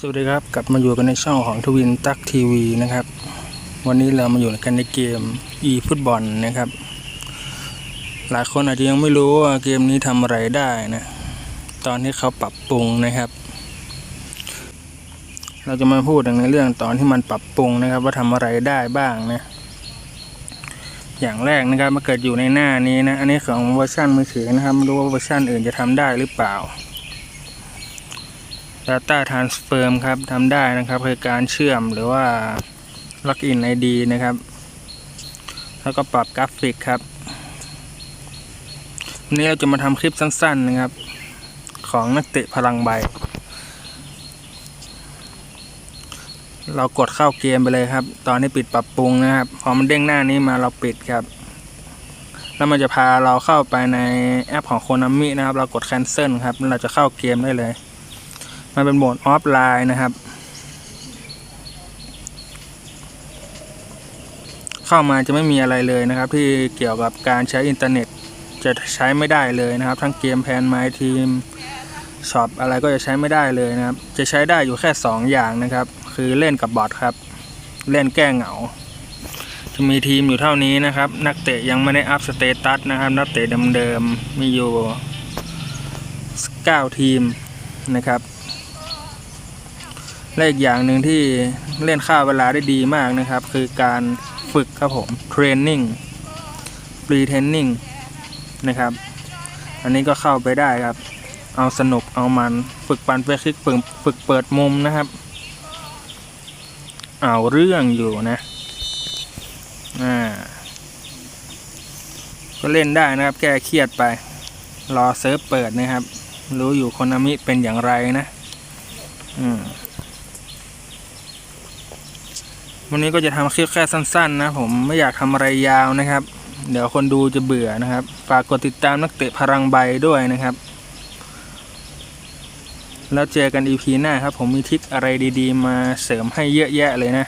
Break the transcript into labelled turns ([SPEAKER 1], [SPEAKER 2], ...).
[SPEAKER 1] สวัสดีครับ กลับมาอยู่กันในช่องของทวินตักทีวีนะครับ วันนี้เรามาอยู่กันในเกม e ฟุตบอลนะครับ หลายคนอาจจะยังไม่รู้ว่าเกมนี้ทำอะไรได้นะ ตอนที่เขาปรับปรุงนะครับ เราจะมาพูดในเรื่องตอนที่มันปรับปรุงนะครับ ว่าทำอะไรได้บ้างนะ อย่างแรกนะครับมาเกิดอยู่ในหน้านี้นะ อันนี้ของเวอร์ชันมือถือนะครับไม่รู้ว่าเวอร์ชันอื่นจะทำได้หรือเปล่า Data Transfer ครับทำได้นะครับคือการเชื่อมหรือว่า Login ID นะครับ แล้วก็ปรับกราฟิกครับวันนี้เราจะมาทำคลิปสั้น ๆ นะครับ ของนักเตะพลังใบ เรากดเข้าเกมไปเลยครับ ตอนที่ปิดปรับปรุงนะครับ พอมันเด้งหน้านี้มาเราปิดครับ แล้วมันจะพาเราเข้าไปในแอปของโคนามินะครับ เรากด cancel ครับ เราจะเข้าเกมได้เลย มันเป็นโหมดออฟไลน์นะครับ เข้ามาจะไม่มีอะไรเลยนะครับ ที่เกี่ยวกับการใช้อินเทอร์เน็ตจะใช้ไม่ได้เลยนะครับ ทั้งเกมแพนไมทีมช็อปอะไรก็จะใช้ไม่ได้เลยนะครับ จะใช้ได้อยู่แค่ 2 อย่างนะครับ คือเล่นกับบอทครับ เล่นแก้เหงา จะมีทีมอยู่เท่านี้นะครับ นักเตะยังไม่ได้อัพสเตตัสนะครับ นักเตะเดิมๆมีอยู่ 9 ทีมนะครับ และอีกอย่างหนึ่งที่เล่นค่าเวลาได้ดีมากนะครับ คือการฝึกครับผมเทรนนิ่งฟรีเทรนนิ่งนะครับ อันนี้ก็เข้าไปได้ครับ เอาสนุกเอามันฝึกปันไปคลิกฝึกฝึกเปิดมุมนะครับ เอาเรื่องอยู่นะอ่าก็เล่นได้นะครับ แก้เครียดไป รอเซิร์ฟเปิดนะครับ รู้อยู่คนามิเป็นอย่างไรนะ อืม วันนี้ก็จะทำคลิปแค่สั้น ๆ นะผมไม่อยากทำอะไรยาวนะครับ เดี๋ยวคนดูจะเบื่อนะครับ ฝากกดติดตามนักเตะพลังใบด้วยนะครับ แล้วเจอกันอีพีหน้าครับ ผมมีทริคอะไรดี ๆ มาเสริมให้เยอะแยะเลยนะ